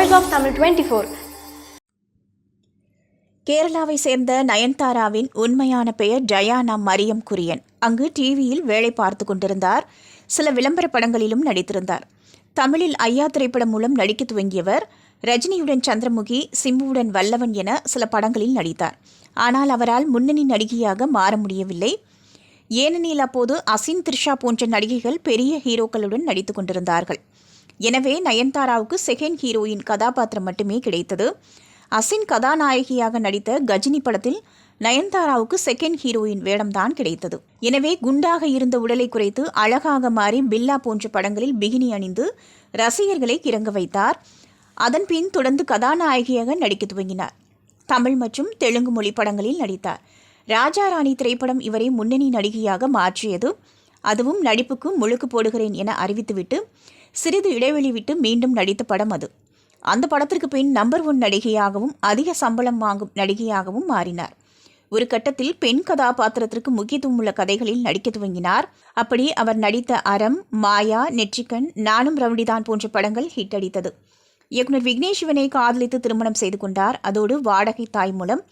Voice of Tamil twenty four கேரளாவை சேர்ந்த நயன்தாராவின் உண்மையான பெயர் ஜயானா மரியம் குரியன். அங்கு டிவியில் வேலை பார்த்து கொண்டிருந்தார். சில விளம்பர படங்களிலும் நடித்திருந்தார். தமிழில் ஐயா திரைப்படம் மூலம் நடிக்க துவங்கியவர் ரஜினியுடன் சந்திரமுகி சிம்புவுடன் வல்லவன் என சில படங்களில் நடித்தார். ஆனால் அவரால் முன்னணி நடிகையாக மாற முடியவில்லை. ஏனெனில் அப்போது அசின் த்ரிஷா போன்ற நடிகைகள் பெரிய ஹீரோக்களுடன் நடித்து கொண்டிருந்தார்கள். எனவே நயன்தாராவுக்கு செகண்ட் ஹீரோயின் கதாபாத்திரம் மட்டுமே கிடைத்தது. அசின் கதாநாயகியாக நடித்த கஜினி படத்தில் நயன்தாராவுக்கு செகண்ட் ஹீரோயின் வேடம்தான் கிடைத்தது. எனவே குண்டாக இருந்த உடலை குறைத்து அழகாக மாறி பில்லா போன்ற படங்களில் பிகினி அணிந்து ரசிகர்களை கிறங்க வைத்தார். அதன்பின் தொடர்ந்து கதாநாயகியாக நடிக்க துவங்கினார். தமிழ் மற்றும் தெலுங்கு மொழி படங்களில் நடித்தார். ராஜா ராணி திரைப்படம் இவரை முன்னணி நடிகையாக மாற்றியது. அதுவும் நடிப்புக்கு முழுக்கு போடுகிறேன் என அறிவித்துவிட்டு சிறிது இடைவெளி விட்டு மீண்டும் நடித்த படம் அது. அந்த படத்திற்கு பின் நம்பர் ஒன் நடிகையாகவும் அதிக சம்பளம் வாங்கும் நடிகையாகவும் மாறினார். ஒரு கட்டத்தில் பெண் கதாபாத்திரத்திற்கு முக்கியத்துவம் உள்ள கதைகளில் நடிக்க துவங்கினார். அப்படி அவர் நடித்த அறம் மாயா நெற்றிக்கண் நானும் ரவுடிதான் போன்ற படங்கள் ஹிட் அடித்தது. இயக்குனர் விக்னேஷ் சிவனை காதலித்து திருமணம் செய்து கொண்டார். அதோடு வாடகை தாய் மூலம்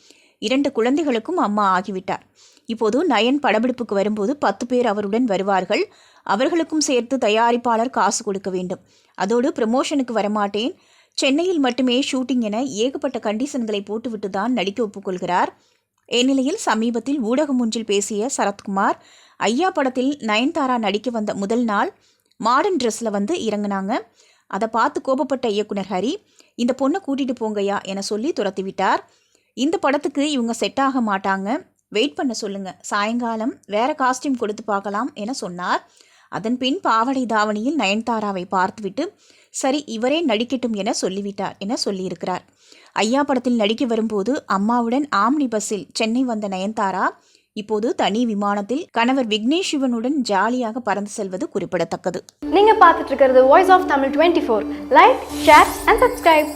இரண்டு குழந்தைகளுக்கும் அம்மா ஆகிவிட்டார். இப்போது நயன் படப்பிடிப்புக்கு வரும்போது பத்து பேர் அவருடன் வருவார்கள். அவர்களுக்கும் சேர்த்து தயாரிப்பாளர் காசு கொடுக்க வேண்டும். அதோடு ப்ரமோஷனுக்கு வரமாட்டேன். சென்னையில் மட்டுமே ஷூட்டிங் என ஏகப்பட்ட கண்டிஷன்களை போட்டுவிட்டு தான் நடிக்க ஒப்புக்கொள்கிறார். இந்நிலையில் சமீபத்தில் ஊடகம் ஒன்றில் பேசிய சரத்குமார் ஐயா படத்தில் நயன்தாரா நடிக்க வந்த முதல் நாள் மாடர்ன் ட்ரெஸ்ஸில் வந்து இறங்குனாங்க. அதை பார்த்து கோபப்பட்ட இயக்குனர் ஹரி இந்த பொண்ணை கூட்டிகிட்டு போங்கய்யா என சொல்லி துரத்திவிட்டார். இந்த படத்துக்கு இவங்க செட் ஆக மாட்டாங்க. வெயிட் பண்ண சொல்லுங்க. சாயங்காலம் வேற காஸ்டியூம் கொடுத்து பார்க்கலாம் என சொன்னார். அதன் பின் பாவடை தாவணியில் நயன்தாராவை பார்த்துவிட்டு சரி இவரே நடிக்கட்டும் என சொல்லிவிட்டார் என சொல்லியிருக்கிறார். ஐயா படத்தில் நடிக்க வரும்போது அம்மாவுடன் ஆம்னி பஸ்ஸில் சென்னை வந்த நயன்தாரா இப்போது தனி விமானத்தில் கணவர் விக்னேஷ் சிவனுடன் ஜாலியாக பறந்து செல்வது குறிப்பிடத்தக்கது. நீங்க பார்த்துட்டு இருக்கிறது voice of Tamil twenty four like share and subscribe